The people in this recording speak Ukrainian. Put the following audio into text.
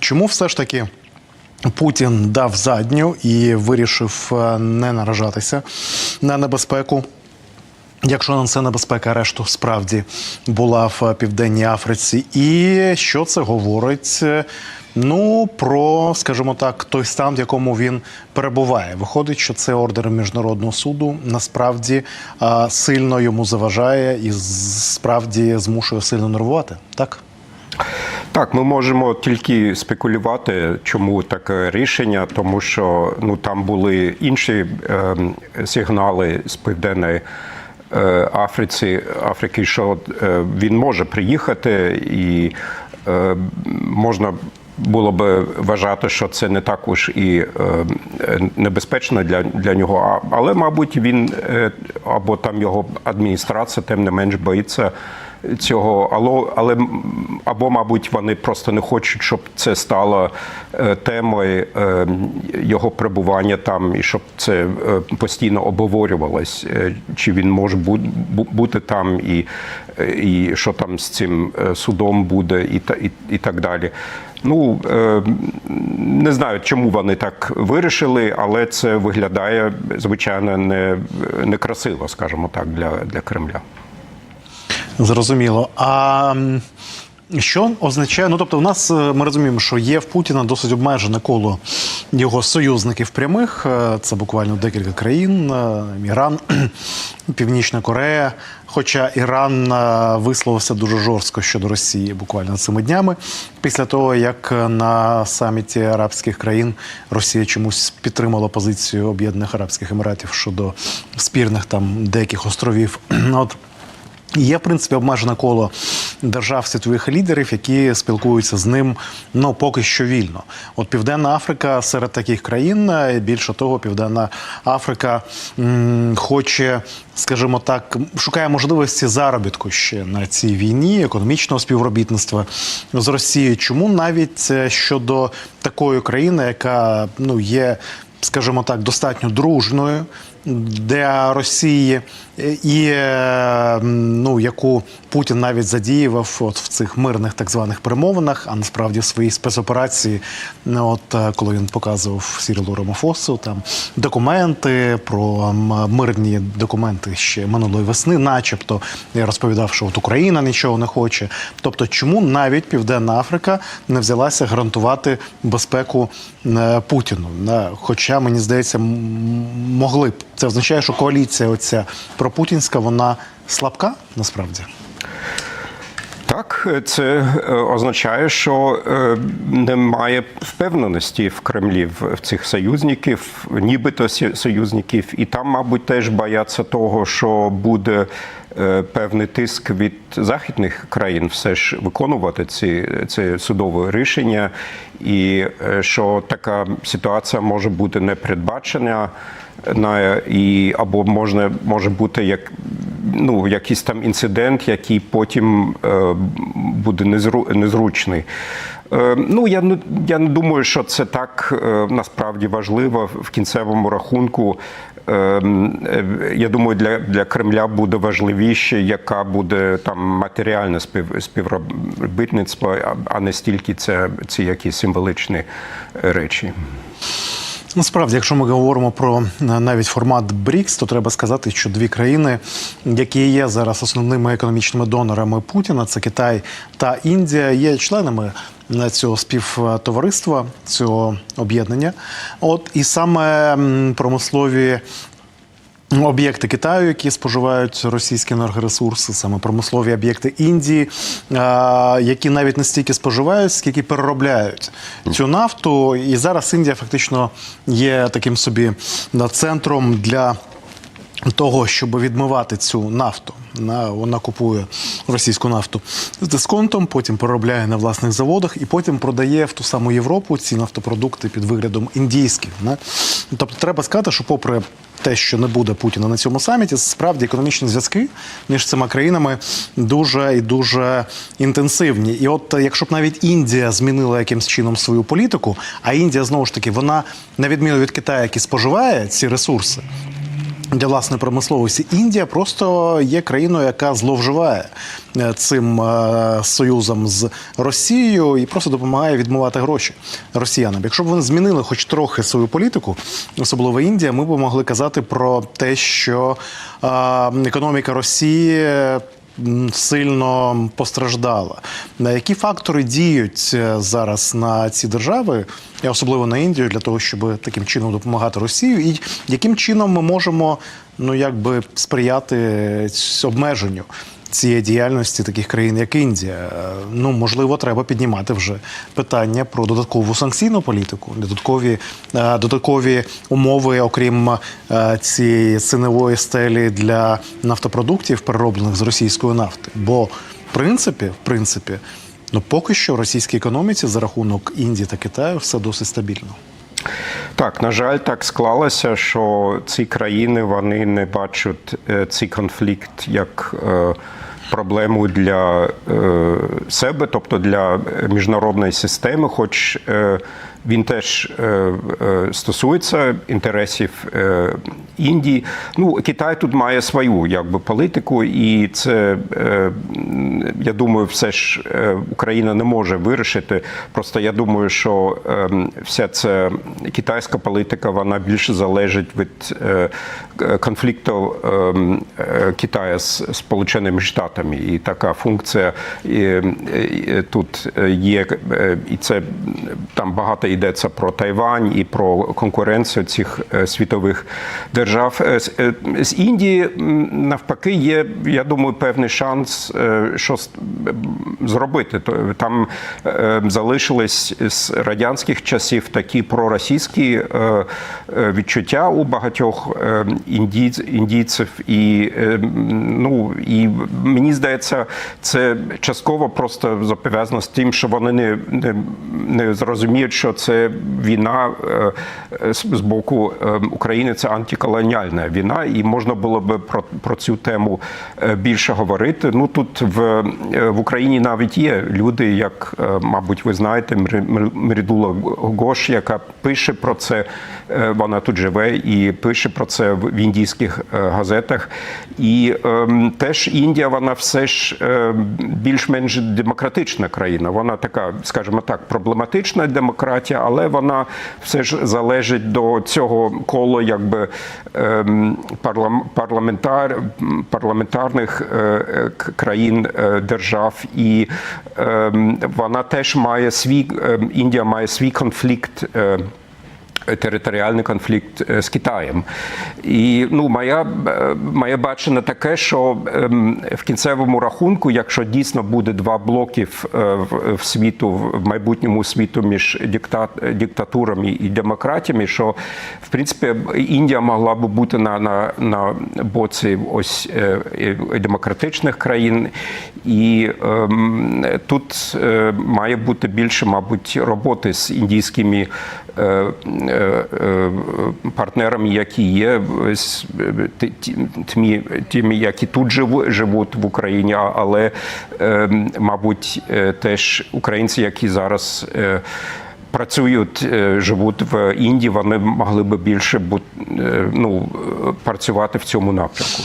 Чому все ж таки Путін дав задню і вирішив е, не наражатися на небезпеку? Якщо на це небезпека арешту справді була в Південній Африці, і що це говорить? е, Ну про, скажімо так, той стан, в якому він перебуває. Виходить, що це ордер міжнародного суду насправді сильно йому заважає і справді змушує сильно нервувати. Так Так, ми можемо тільки спекулювати, чому таке рішення, тому що ну там були інші е, сигнали з південної е, Африці, Африки, що е, він може приїхати, і е, можна було би вважати, що це не також і е, небезпечно для, для нього. Але, мабуть, він е, або там його адміністрація, тим не менш боїться цього, але, але або, мабуть, вони просто не хочуть, щоб це стало е, темою е, його перебування там, і щоб це е, постійно обговорювалось, чи він може бу- бу- бути там, і, і що там з цим судом буде, і, і, і так далі. Ну не знаю, чому вони так вирішили, але це виглядає звичайно не, некрасиво, скажімо так, для, для Кремля. Зрозуміло. А що означає? Ну тобто, в нас е, ми розуміємо, що є в Путіна досить обмежене коло його союзників прямих. Е, Це буквально декілька країн: е, Іран, Північна Корея. Хоча Іран висловився дуже жорстко щодо Росії буквально цими днями, після того як на саміті арабських країн Росія чомусь підтримала позицію Об'єднаних Арабських Еміратів щодо спірних там деяких островів. От Є, в принципі, обмежене коло держав світових лідерів, які спілкуються з ним ну поки що вільно. От Південна Африка серед таких країн. е, Більше того, Південна Африка м, хоче, скажімо так, шукає можливості заробітку ще на цій війні, економічного співробітництва з Росією. Чому навіть е, щодо такої країни, яка ну є, скажімо так, достатньо дружною для Росії, і е, ну, яку Путін навіть задіював от в цих мирних так званих перемовинах, а насправді в своїй спецоперації, ну, от е, коли він показував Сірілу Ромафосу, там документи про мирні документи ще минулої весни, начебто я розповідав, що от Україна нічого не хоче. Тобто, чому навіть Південна Африка не взялася гарантувати безпеку е, Путіну? Хоча мені здається, могли б. Це означає, що коаліція оця пропутінська, вона слабка насправді. Так, це е, означає, що е, немає впевненості в Кремлі в цих союзників, нібито союзників, і там, мабуть, теж бояться того, що буде е, певний тиск від західних країн все ж виконувати ці, це судове рішення, і що така ситуація може бути непередбачена, на і або можна може бути як ну, якийсь там інцидент, який потім е, буде незру, незручний. Е, ну, я не, я не думаю, що це так е, насправді важливо в кінцевому рахунку. Е, е, я думаю, для, для Кремля буде важливіше, яка буде там матеріальне спів, співробітництво, а, не стільки це ці якісь символичні речі. Насправді, якщо ми говоримо про е, навіть формат БРІКС, то треба сказати, що дві країни, які є зараз основними економічними донорами Путіна, це Китай та Індія, є членами е, цього співтовариства, цього об'єднання. От і саме промислові. Об'єкти Китаю, які споживають російські енергоресурси, саме промислові об'єкти Індії, які навіть не стільки споживають, скільки переробляють цю нафту. І зараз Індія фактично є таким собі центром для того, щоб відмивати цю нафту. На- Вона купує російську нафту з дисконтом, потім переробляє на власних заводах і потім продає в ту саму Європу ці нафтопродукти під виглядом індійських. Тобто треба сказати, що попри те, що не буде Путіна на цьому саміті, справді економічні зв'язки між цими країнами дуже і дуже інтенсивні. І от е, якщо б навіть Індія змінила якимсь чином свою політику, а Індія знову ж таки, вона на відміну від Китаю, який споживає ці ресурси, для власної промисловості. Індія просто є країною, яка зловживає е, цим е, союзом з Росією і просто допомагає відмивати гроші росіянам. Якщо б вони змінили хоч трохи свою політику, особливо Індія, ми б могли казати про те, що е, економіка Росії. Сильно постраждала. На які фактори діють е, зараз на ці держави, особливо на Індію, для того, щоб таким чином допомагати Росію, і яким чином ми можемо ну якби сприяти ць- обмеженню цієї діяльності таких країн, як Індія? Е, Ну можливо, треба піднімати вже питання про додаткову санкційну політику, додаткові е, додаткові умови, окрім е, цієї цінової стелі для нафтопродуктів, перероблених з російської нафти. Бо в принципі, в принципі, ну поки що в російській економіці за рахунок Індії та Китаю все досить стабільно. Так, на жаль, так склалося, що ці країни вони не бачать е, цей конфлікт як е, проблему для е, себе, тобто для міжнародної системи, хоч він теж е, е, стосується інтересів е, Індії. Ну, Китай тут має свою якби політику, і це я думаю, все ж Україна не може вирішити. Просто я думаю, що е, вся ця китайська політика вона більше залежить від конфлікту е, е, Китаю з Сполученими Штатами. І така функція і, і, тут є, і це там багато йдеться про Тайвань і про конкуренцію цих е, світових держав. Е, З, е, Індії навпаки є, я думаю, певний шанс, що с- м, зробити. Там залишились з радянських часів такі проросійські відчуття у багатьох індійців. І, ну, і мені здається, це частково просто пов'язано з тим, що вони не, не, не зрозуміють, що це війна е, з боку е, України, це антиколоніальна війна, і можна було би про, про цю тему е, більше говорити. Ну тут в, в Україні навіть є люди, як, мабуть, ви знаєте, Мрідула Гош, яка пише про це. Вона тут живе і пише про це в індійських газетах. І ем, теж Індія, вона все ж е, більш-менш демократична країна. Вона така, скажімо так, проблематична демократія, але вона все ж залежить до цього кола, якби ем, парлам- парламентар, парламентарних е, е, країн е, держав, і ем, вона теж має свій ем, Індія має свій конфлікт. Е, Територіальний конфлікт е, з Китаєм, і ну моя е, моє бачення таке, що ем, в кінцевому рахунку, якщо дійсно буде два блоків е, в, в світу в майбутньому світу між дикта, диктатурами і демократіями, що в принципі Індія могла би бути на, на, на боці ось е, е, демократичних країн, і ем, тут е, має бути більше, мабуть, роботи з індійськими е, е, е, партнерами, які є тими, які тут живу- живуть в Україні, але, мабуть, теж українці, які зараз. Працюють, живуть в Індії, вони могли би більше ну, працювати в цьому напрямку.